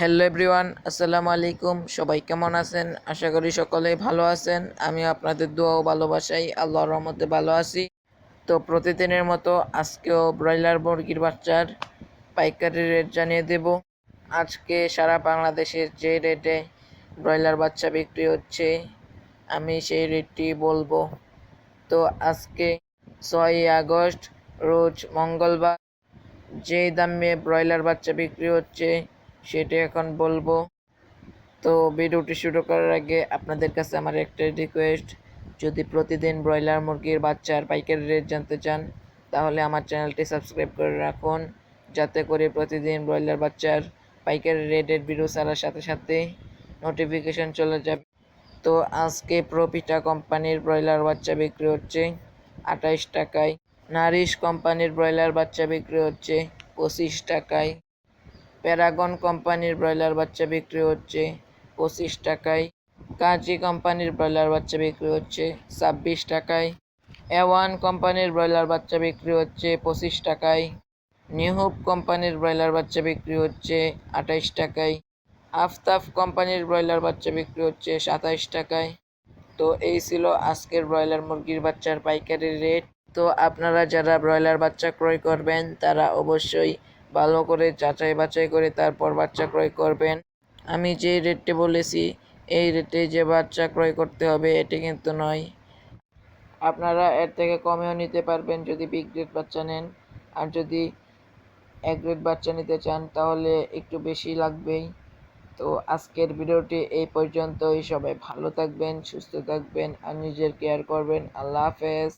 Hello everyone, আসসালামু আলাইকুম। সবাই কেমন আছেন? আশা করি সকলেই ভালো আছেন। আমি আপনাদের দোয়া ও ভালোবাসাই আল্লাহর রহমতে ভালো আছি। তো প্রতিদিনের মতো আজকেও ব্রয়লার মুরগির বাচ্চার পাইকারি রেট জানিয়ে দেব। আজকে সারা বাংলাদেশের যে রেটে ব্রয়লার বাচ্চা বিক্রি হচ্ছে, আমি সেই রেটটি বলব। তো আজকে ছয়ই আগস্ট, রোজ মঙ্গলবার যে দামে ব্রয়লার বাচ্চা বিক্রি হচ্ছে সেটা এখন বলব। তো ভিডিওটি শুরু করার আগে আপনাদের কাছে আমার একটা রিকোয়েস্ট যদি প্রতিদিন ব্রয়লার মুরগির বাচ্চার পাইকারি রেট জানতে চান, তাহলে আমার চ্যানেলটি সাবস্ক্রাইব করে রাখুন। যাতে করে প্রতিদিন ব্রয়লার বাচ্চার পাইকারি রেটের ভিডিও ছাড়ার সাথে সাথে নোটিফিকেশন চলে যাবে। তো আজকে প্রপিটা কোম্পানির ব্রয়লার বাচ্চা বিক্রি হচ্ছে আঠাইশ টাকায়। নারিশ কোম্পানির ব্রয়লার বাচ্চা বিক্রি হচ্ছে পঁচিশ টাকায়। প্যারাগন কোম্পানির ব্রয়লার বাচ্চা বিক্রি হচ্ছে পঁচিশ টাকায়। কাজী কোম্পানির ব্রয়লার বাচ্চা বিক্রি হচ্ছে ছাব্বিশ টাকায়। এওয়ান কোম্পানির ব্রয়লার বাচ্চা বিক্রি হচ্ছে পঁচিশ টাকায়। নিহুব কোম্পানির ব্রয়লার বাচ্চা বিক্রি হচ্ছে আঠাইশ টাকায়। আফতাফ কোম্পানির ব্রয়লার বাচ্চা বিক্রি হচ্ছে সাতাইশ টাকায়। তো এই ছিল আজকের ব্রয়লার মুরগির বাচ্চার পাইকারি রেট। তো আপনারা যারা ব্রয়লার বাচ্চা ক্রয় করবেন, তারা অবশ্যই ভালো করে যাচাই বাছাই করে তারপর বাচ্চা ক্রয় করবেন। আমি যে রেটটি বলেছি, এই রেটে যে বাচ্চা ক্রয় করতে হবে, এটি কিন্তু নয়। আপনারা এর থেকে কমেও নিতে পারবেন যদি বিগ গ্রেড বাচ্চা নেন। আর যদি এক গ্রেড বাচ্চা নিতে চান, তাহলে একটু বেশি লাগবেই। তো আজকের ভিডিওটি এই পর্যন্তই। সবাই ভালো থাকবেন, সুস্থ থাকবেন, আর নিজের কেয়ার করবেন। আল্লাহ হাফেজ।